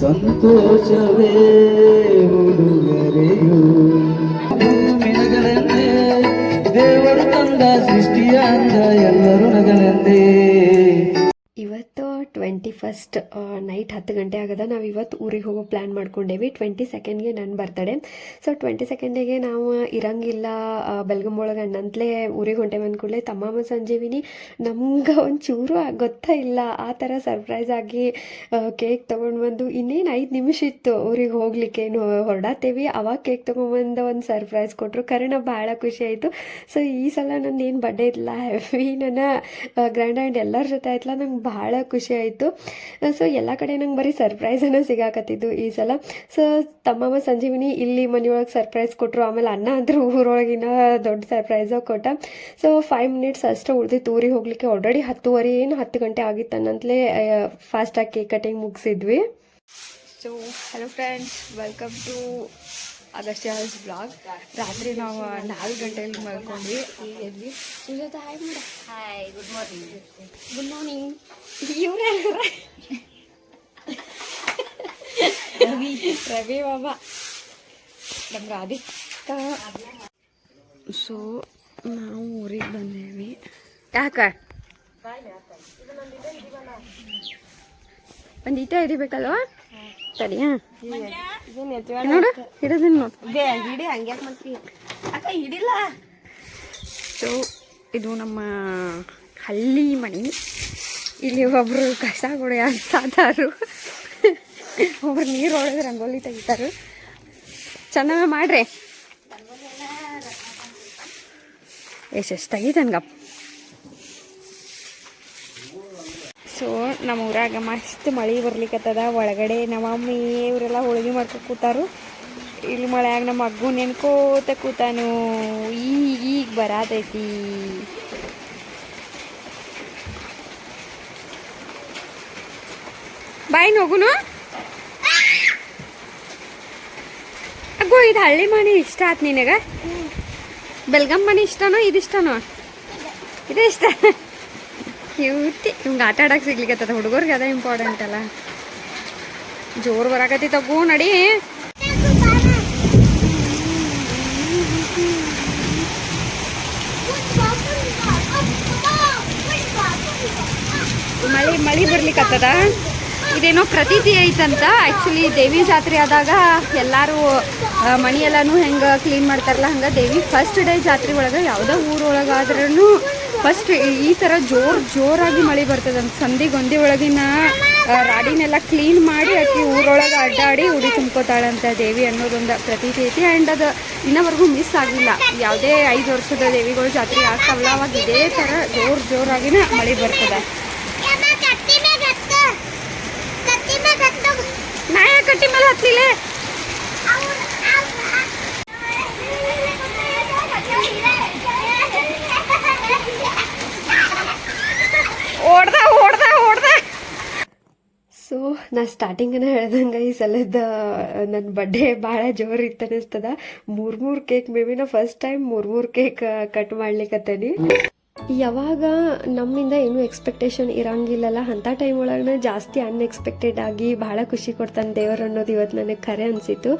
ಸಂತೋಷವೇ ಉಡುಗೊರೆಯು. ಮಿನಗಲೆಂದೇ ದೇವರು ತಂದ ಸೃಷ್ಟಿಯ ಅಂದ ಎಲ್ಲರೂ ನಗಲೆಂದೇ ಟ್ವೆಂಟಿ ಫಸ್ಟ್ ನೈಟ್ ಹತ್ತು ಗಂಟೆ ಆಗದ. ನಾವು ಇವತ್ತು ಊರಿಗೆ ಹೋಗೋ ಪ್ಲ್ಯಾನ್ ಮಾಡ್ಕೊಂಡೇವಿ. ಟ್ವೆಂಟಿ ಸೆಕೆಂಡ್ಗೆ ನನ್ನ ಬರ್ತಡೆ ಸೊ ಟ್ವೆಂಟಿ ಸೆಕೆಂಡಿಗೆ ನಾವು ಇರಂಗಿಲ್ಲ ಬೆಲ್ಗಂಬೊಳಗೆ ಅಣ್ಣಂತಲೇ ಊರಿಗೆ ಹೊಂಟೆ ಬಂದ ಕೂಡಲೇ ತಮ್ಮಮ್ಮ ಸಂಜೀವಿನಿ, ನಮ್ಗೆ ಒಂಚೂರು ಗೊತ್ತಾ ಇಲ್ಲ. ಆ ಥರ ಸರ್ಪ್ರೈಸ್ ಆಗಿ ಕೇಕ್ ತೊಗೊಂಡು ಬಂದು ಇನ್ನೇನು ಐದು ನಿಮಿಷ ಇತ್ತು ಊರಿಗೆ ಹೋಗ್ಲಿಕ್ಕೆ. ಹೊರಡಾತೇವಿ. ಅವಾಗ ಕೇಕ್ ತೊಗೊಂಬಂದು ಒಂದು ಸರ್ಪ್ರೈಸ್ ಕೊಟ್ಟರು ಕರೆ ನಾವು ಭಾಳ ಖುಷಿ ಆಯಿತು. ಸೊ ಈ ಸಲ ನನ್ನ ಏನು ಬಡ್ಡೆ ಇತ್ತಲ್ಲ ಹೆವಿ ನನ್ನ ಗ್ರ್ಯಾಂಡ್ ಆ್ಯಂಡ್ ಎಲ್ಲರ ಜೊತೆ ಆಯ್ತಲ್ಲ. ನಂಗೆ ಭಾಳ ಖುಷಿ ಆಯಿತು. ಸೊ ಎಲ್ಲ ಕಡೆ ನಂಗೆ ಬರೀ ಸರ್ಪ್ರೈಸನ್ನು ಸಿಗಾಕತ್ತಿದ್ದು ಈ ಸಲ. ಸೊ ತಮ್ಮಮ್ಮ ಸಂಜೀವಿನಿ ಇಲ್ಲಿ ಮನೆಯೊಳಗೆ ಸರ್ಪ್ರೈಸ್ ಕೊಟ್ಟರು ಆಮೇಲೆ ಅನ್ನ ಅಂದರು ಊರೊಳಗಿನ ದೊಡ್ಡ ಸರ್ಪ್ರೈಸು ಕೊಟ್ಟ. ಸೊ ಫೈವ್ ಮಿನಿಟ್ಸ್ ಅಷ್ಟೇ ಉಳ್ದಿತ್ತು ಊರಿಗೆ ಹೋಗ್ಲಿಕ್ಕೆ ಆಲ್ರೆಡಿ ಹತ್ತುವರೆ ಏನು ಹತ್ತು ಗಂಟೆ ಆಗಿತ್ತು ಅನ್ನಂತಲೇ ಫಾಸ್ಟಾಗಿ cake cutting ಮುಗಿಸಿದ್ವಿ. So hello friends welcome to ಅಗಸ್ಟ್ಯಾಸ್ blog ರಾತ್ರಿ ನಾವು ನಾಲ್ಕು ಗಂಟೆಯಲ್ಲಿ ಮಲ್ಕೊಂಡ್ವಿ. ಎದ್ವಿ ಸುಜಾತ ಹಾಯ್ ಮಾಡ. Hi good morning good morning ಇವರೇ ರವಿ. ರವಿ ಬಾಬಾ ನಮ್ಗೆ ಆದಿತ್ಯ ಸೊ ನಾವು ಊರಿಗೆ ಬಂದೇವಿ. ಯಾಕ? ಒಂದು ಈಟ ಹಿಡಿಬೇಕಲ್ವಾ? ಸರಿ ಹಾಂ ನೋಡು ಹಿಡಿದೀನಿ ನೋಡು. ಹಿಡಿ ಹಂಗ್ಯಾಕೆ ಅಕ್ಕ ಹಿಡಿಲ್ಲ. ಸೊ ಇದು ನಮ್ಮ ಹಳ್ಳಿ ಮನೆ. ಇಲ್ಲಿ ಒಬ್ರು ಕಸ ಅಂತ ಸಾತಾರು ಒಬ್ರು ನೀರು ಹೊಡೆದು ರಂಗೋಲಿ ತೆಗಿತಾರು. ಚೆನ್ನಾಗಿ ಮಾಡ್ರಿ. ಎಷ್ಟು ತೆಗಿತನ್ಗಪ್ಪ ಸೊ ನಮ್ಮ ಊರಾಗ ಮಸ್ತ್ ಮಳೆ ಬರ್ಲಿಕ್ಕತ್ತದ ಒಳಗಡೆ ನಮ್ಮ ಮಮ್ಮಿ ಇವರೆಲ್ಲ ಹೋಳಿಗೆ ಮಾಡ್ಕೊ ಕೂತಾರು. ಇಲ್ಲಿ ಮಳೆಯಾಗ ನಮ್ಮ ಮಗ್ಗು ನೆನ್ಕೋತ ಕೂತಾನು. ಈಗ ಈಗ ಬರಾತೈತಿ. ಬಾಯ್ ಹೋಗುನು ಅಗ್ಗೋ, ಇದು ಹಳ್ಳಿ ಮನೆ ಇಷ್ಟ ಆತ್ ನಿನಗ? ಬೆಲ್ಗಮ್ ಮನೆ ಇಷ್ಟನೋ, ಇದಿಷ್ಟನೋ? ಇದು ಇಷ್ಟ. ಕ್ಯೂಟಿ ನಿಮ್ಗೆ ಆಟ ಆಡಕ್ಕೆ ಸಿಗ್ಲಿಕ್ಕತ್ತದ ಹುಡುಗರಿಗೆ ಅದೇ ಇಂಪಾರ್ಟೆಂಟ್ ಅಲ್ಲ? ಜೋರು ಬರಾಕತ್ತಿ ತಗೋ ನಡಿ. ಮಳೆ ಮಳೆ ಬರ್ಲಿಕ್ಕತ್ತದ ಇದೇನೋ ಪ್ರತೀತಿ ಐತಂತ. ಆ್ಯಕ್ಚುಲಿ ದೇವಿ ಜಾತ್ರೆ ಆದಾಗ ಎಲ್ಲರೂ ಮನೆಯೆಲ್ಲನೂ ಹೆಂಗೆ ಕ್ಲೀನ್ ಮಾಡ್ತಾರಲ್ಲ, ಹಂಗೆ ದೇವಿ ಫಸ್ಟ್ ಡೇ ಜಾತ್ರೆ ಒಳಗೆ ಯಾವುದೋ ಊರೊಳಗಾದ್ರೂ ಫಸ್ಟ್ ಈ ಥರ ಜೋರು ಜೋರಾಗಿ ಮಳೆ ಬರ್ತದಂತ ಸಂಧಿ ಗೊಂದಿ ಒಳಗಿನ ರಾಡಿನೆಲ್ಲ ಕ್ಲೀನ್ ಮಾಡಿ ಆಕೆ ಊರೊಳಗೆ ಅಡ್ಡಾಡಿ ಉಡಿ ತುಂಬ್ಕೋತಾಳಂತ ದೇವಿ ಅನ್ನೋದೊಂದು ಪ್ರತೀತಿ ಐತಿ. ಆ್ಯಂಡ್ ಅದು ಇನ್ನವರೆಗೂ ಮಿಸ್ ಆಗಿಲ್ಲ. ಯಾವುದೇ ಐದು ವರ್ಷದ ದೇವಿಗಳು ಜಾತ್ರೆ ಆಗ್ತಾವಲ್ಲ ಅವಾಗ ಇದೇ ಥರ ಜೋರು ಜೋರಾಗಿನ ಮಳೆ ಬರ್ತದೆ. ಕಟ್ಟಿ ಮೇಲೆ ಹತ್ತಲಿಲ್ಲ ನಾ ಸ್ಟಾರ್ಟಿಂಗನ ಹೇಳ್ದಂಗೆ ಈ ಸಲದ ನನ್ನ ಬರ್ಡೇ ಭಾಳ ಜೋರು ಇತ್ತು ಅನಿಸ್ತದ. ಮೂರು ಮೂರು ಕೇಕ್ ಮೇ ಬಿ ನಾ ಫಸ್ಟ್ ಟೈಮ್ ಮೂರು ಮೂರು ಕೇಕ್ ಕಟ್ ಮಾಡ್ಲಿಕ್ಕತ್ತೇನಿ ಯಾವಾಗ ನಮ್ಮಿಂದ ಏನು ಎಕ್ಸ್ಪೆಕ್ಟೇಷನ್ ಇರಂಗಿಲ್ಲಲ್ಲ, ಅಂಥ ಟೈಮ್ ಒಳಗೆ ಜಾಸ್ತಿ ಅನ್ಎಕ್ಸ್ಪೆಕ್ಟೆಡ್ ಆಗಿ ಭಾಳ ಖುಷಿ ಕೊಡ್ತಾನೆ ದೇವರು ಅನ್ನೋದು ಇವತ್ತು ನನಗೆ ಖರೆ ಅನಿಸಿತು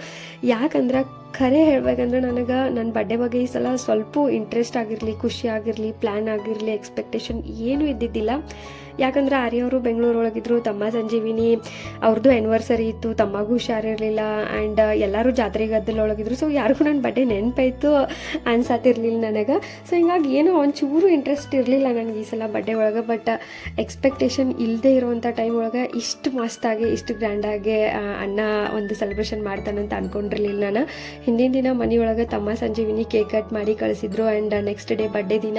ಯಾಕಂದ್ರೆ ಖರೆ ಹೇಳ್ಬೇಕಂದ್ರೆ ನನಗೆ ನನ್ನ ಬಡ್ಡೆ ಬಗ್ಗೆ ಈ ಸಲ ಸ್ವಲ್ಪ ಇಂಟ್ರೆಸ್ಟ್ ಆಗಿರಲಿ, ಖುಷಿ ಆಗಿರಲಿ ಪ್ಲ್ಯಾನ್ ಆಗಿರಲಿ ಎಕ್ಸ್ಪೆಕ್ಟೇಷನ್ ಏನೂ ಇದ್ದಿದ್ದಿಲ್ಲ. ಯಾಕಂದ್ರೆ ಆರ್ಯವರು ಬೆಂಗಳೂರೊಳಗಿದ್ರು, ತಮ್ಮ ಸಂಜೀವಿನಿ ಅವ್ರದ್ದು ಆ್ಯನಿವರ್ಸರಿ ಇತ್ತು, ತಮ್ಮಗೂ ಹುಷಾರಿರಲಿಲ್ಲ ಆ್ಯಂಡ್ ಎಲ್ಲರೂ ಜಾತ್ರೆ ಗದ್ದಲೊಳಗಿದ್ರು ಸೊ ಯಾರಿಗೂ ನನ್ನ ಬಡ್ಡೆ ನೆನಪಾಯ್ತು ಅನ್ಸತ್ತಿರಲಿಲ್ಲ ನನಗೆ. ಸೊ ಹಿಂಗಾಗಿ ಏನೋ ಒಂಚೂರು ಇಂಟ್ರೆಸ್ಟ್ ಇರಲಿಲ್ಲ ನನಗೆ ಈ ಸಲ ಬಡ್ಡೆ ಒಳಗೆ ಬಟ್ ಎಕ್ಸ್ಪೆಕ್ಟೇಷನ್ ಇಲ್ಲದೆ ಇರುವಂಥ ಟೈಮ್ ಒಳಗೆ ಇಷ್ಟು ಮಸ್ತಾಗಿ, ಇಷ್ಟು ಗ್ರ್ಯಾಂಡಾಗಿ ಅಣ್ಣ ಒಂದು ಸೆಲೆಬ್ರೇಷನ್ ಮಾಡ್ತಾನಂತ ಅಂದ್ಕೊಂಡಿರಲಿಲ್ಲ ನಾನು. ಹಿಂದಿನ ದಿನ ಮನೆಯೊಳಗೆ ತಮ್ಮ ಸಂಜೀವಿನಿ ಕೇಕ್ ಕಟ್ ಮಾಡಿ ಕಳಿಸಿದ್ರು ಆ್ಯಂಡ್ ನೆಕ್ಸ್ಟ್ ಡೇ ಬರ್ಡೇ ದಿನ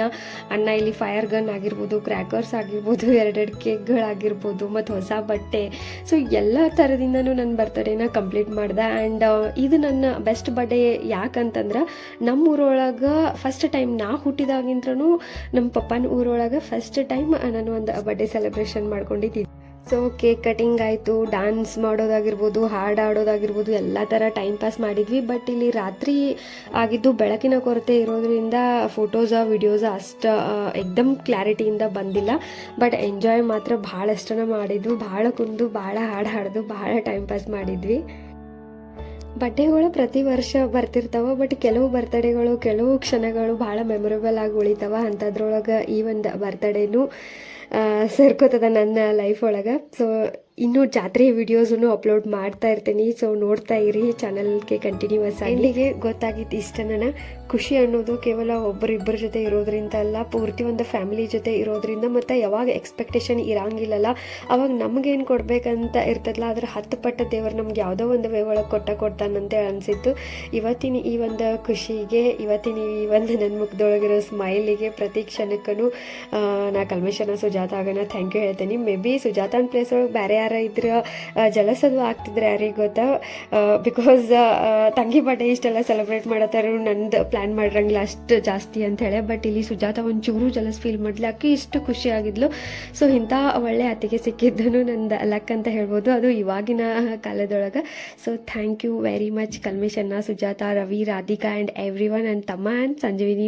ಅಣ್ಣ ಇಲ್ಲಿ ಫೈರ್ ಗನ್ ಆಗಿರ್ಬೋದು ಕ್ರ್ಯಾಕರ್ಸ್ ಆಗಿರ್ಬೋದು ಎರಡೆರಡು ಕೇಕ್ಗಳಾಗಿರ್ಬೋದು ಮತ್ತು ಹೊಸ ಬಟ್ಟೆ. ಸೊ ಎಲ್ಲ ಥರದಿಂದನೂ ನನ್ನ ಬರ್ತಡೇನ ಕಂಪ್ಲೀಟ್ ಮಾಡ್ದೆ ಆ್ಯಂಡ್ ಇದು ನನ್ನ ಬೆಸ್ಟ್ ಬರ್ಡೇ ಯಾಕಂತಂದ್ರೆ ನಮ್ಮ ಊರೊಳಗೆ ಫಸ್ಟ್ ಟೈಮ್ ನಾ ಹುಟ್ಟಿದಾಗಿಂದ್ರೂ ನಮ್ಮ ಪಪ್ಪನ ಊರೊಳಗೆ ಫಸ್ಟ್ ಟೈಮ್ ನಾನು ಒಂದು ಬರ್ಡೇ ಸೆಲೆಬ್ರೇಷನ್ ಮಾಡ್ಕೊಂಡಿದ್ದೆ ಸೊ ಕೇಕ್ ಕಟಿಂಗ್ ಆಯಿತು ಡ್ಯಾನ್ಸ್ ಮಾಡೋದಾಗಿರ್ಬೋದು, ಹಾಡು ಆಡೋದಾಗಿರ್ಬೋದು, ಎಲ್ಲ ಥರ ಟೈಮ್ ಪಾಸ್ ಮಾಡಿದ್ವಿ. ಬಟ್ ಇಲ್ಲಿ ರಾತ್ರಿ ಆಗಿದ್ದು ಬೆಳಕಿನ ಕೊರತೆ ಇರೋದ್ರಿಂದ ಫೋಟೋಸ ವಿಡಿಯೋಸ ಅಷ್ಟು ಎಕ್ದಮ್ ಕ್ಲಾರಿಟಿಯಿಂದ ಬಂದಿಲ್ಲ. ಬಟ್ ಎಂಜಾಯ್ ಮಾತ್ರ ಭಾಳಷ್ಟನ ಮಾಡಿದ್ವು. ಭಾಳ ಕುಂದು, ಭಾಳ ಹಾಡು ಹಾಡ್ದು, ಭಾಳ ಟೈಮ್ ಪಾಸ್ ಮಾಡಿದ್ವಿ. ಬಡ್ಡೆಗಳು ಪ್ರತಿ ವರ್ಷ ಬರ್ತಿರ್ತಾವ ಬಟ್ ಕೆಲವು ಬರ್ತಡೇಗಳು ಕೆಲವು ಕ್ಷಣಗಳು ಭಾಳ ಮೆಮೊರೇಬಲ್ ಆಗಿ ಉಳಿತಾವ. ಅಂಥದ್ರೊಳಗೆ ಈ ಒಂದು ಬರ್ತಡೇನು ಸೇರ್ಕೋತದ ನನ್ನ ಲೈಫ್ ಒಳಗೆ. ಸೊ ಇನ್ನೂ ಜಾತ್ರೆ ವಿಡಿಯೋಸನ್ನು ಅಪ್ಲೋಡ್ ಮಾಡ್ತಾ ಇರ್ತೀನಿ. ಸೊ ನೋಡ್ತಾ ಇರಿ ಚಾನಲ್ಗೆ ಕಂಟಿನ್ಯೂಸ್ ಆಗಿ. ಇಲ್ಲಿಗೆ ಗೊತ್ತಾಗಿತ್ತು ಇಷ್ಟ ನನ್ನ? ಖುಷಿ ಅನ್ನೋದು ಕೇವಲ ಒಬ್ಬರಿಬ್ಬರ ಜೊತೆ ಇರೋದ್ರಿಂದ ಅಲ್ಲ, ಪೂರ್ತಿ ಒಂದು ಫ್ಯಾಮಿಲಿ ಜೊತೆ ಇರೋದ್ರಿಂದ ಮತ್ತು ಯಾವಾಗ ಎಕ್ಸ್ಪೆಕ್ಟೇಷನ್ ಇರಂಗಿಲ್ಲಲ್ಲ, ಅವಾಗ ನಮಗೇನು ಕೊಡಬೇಕಂತ ಇರ್ತದಲ್ಲ ಅದ್ರ ಹತ್ತು ಪಟ್ಟ ದೇವರು ನಮ್ಗೆ ಯಾವುದೋ ಒಂದು ವೇ ಒಳಗೆ ಕೊಟ್ಟ ಕೊಡ್ತಾನಂತೆ ಅನಿಸಿತ್ತು. ಇವತ್ತಿನ ಈ ಒಂದು ಖುಷಿಗೆ, ಇವತ್ತಿನ ಈ ಒಂದು ನನ್ನ ಮುಖದೊಳಗಿರೋ ಸ್ಮೈಲಿಗೆ ಪ್ರತಿ ಕ್ಷಣಕ್ಕೂ ನಾ ಕಲ್ಮೇಶನ ಸುಜಾತ ಆಗೋಣ ಥ್ಯಾಂಕ್ ಯು ಹೇಳ್ತೀನಿ. ಮೇ ಬಿ ಸುಜಾತನ ಪ್ಲೇಸ್ ಒಳಗೆ ಬೇರೆ ಯಾರ ಇದ್ರೆ ಜಲಸದು ಆಗ್ತಿದ್ರೆ ಯಾರಿಗೆ ಗೊತ್ತಾ? ಬಿಕಾಸ್ ತಂಗಿ ಬರ್ಡೇ ಇಷ್ಟೆಲ್ಲ ಸೆಲೆಬ್ರೇಟ್ ಮಾಡತ್ತಾರು ನಂದು ಪ್ಲ್ಯಾನ್ ಮಾಡಿರಂಗಿಲ್ಲ ಅಷ್ಟು ಜಾಸ್ತಿ ಅಂತ ಹೇಳಿ. ಬಟ್ ಇಲ್ಲಿ ಸುಜಾತ ಒಂಚೂರು ಜಲಸ್ ಫೀಲ್ ಮಾಡಲಿ. ಯಾಕೆ ಇಷ್ಟು ಖುಷಿ ಆಗಿದ್ಲು. ಸೊ ಇಂಥ ಒಳ್ಳೆ ಅತಿಗೆ ಸಿಕ್ಕಿದ್ದನು ನಂದು ಲಕ್ ಅಂತ ಹೇಳ್ಬೋದು. ಅದು ಇವಾಗಿನ ಕಾಲದೊಳಗೆ. So thank you very much Kalmesh ಅಣ್ಣ, Sujatha, Ravi, Radhika and everyone and ತಮ್ಮ ಆ್ಯಂಡ್ ಸಂಜೀವಿನಿ.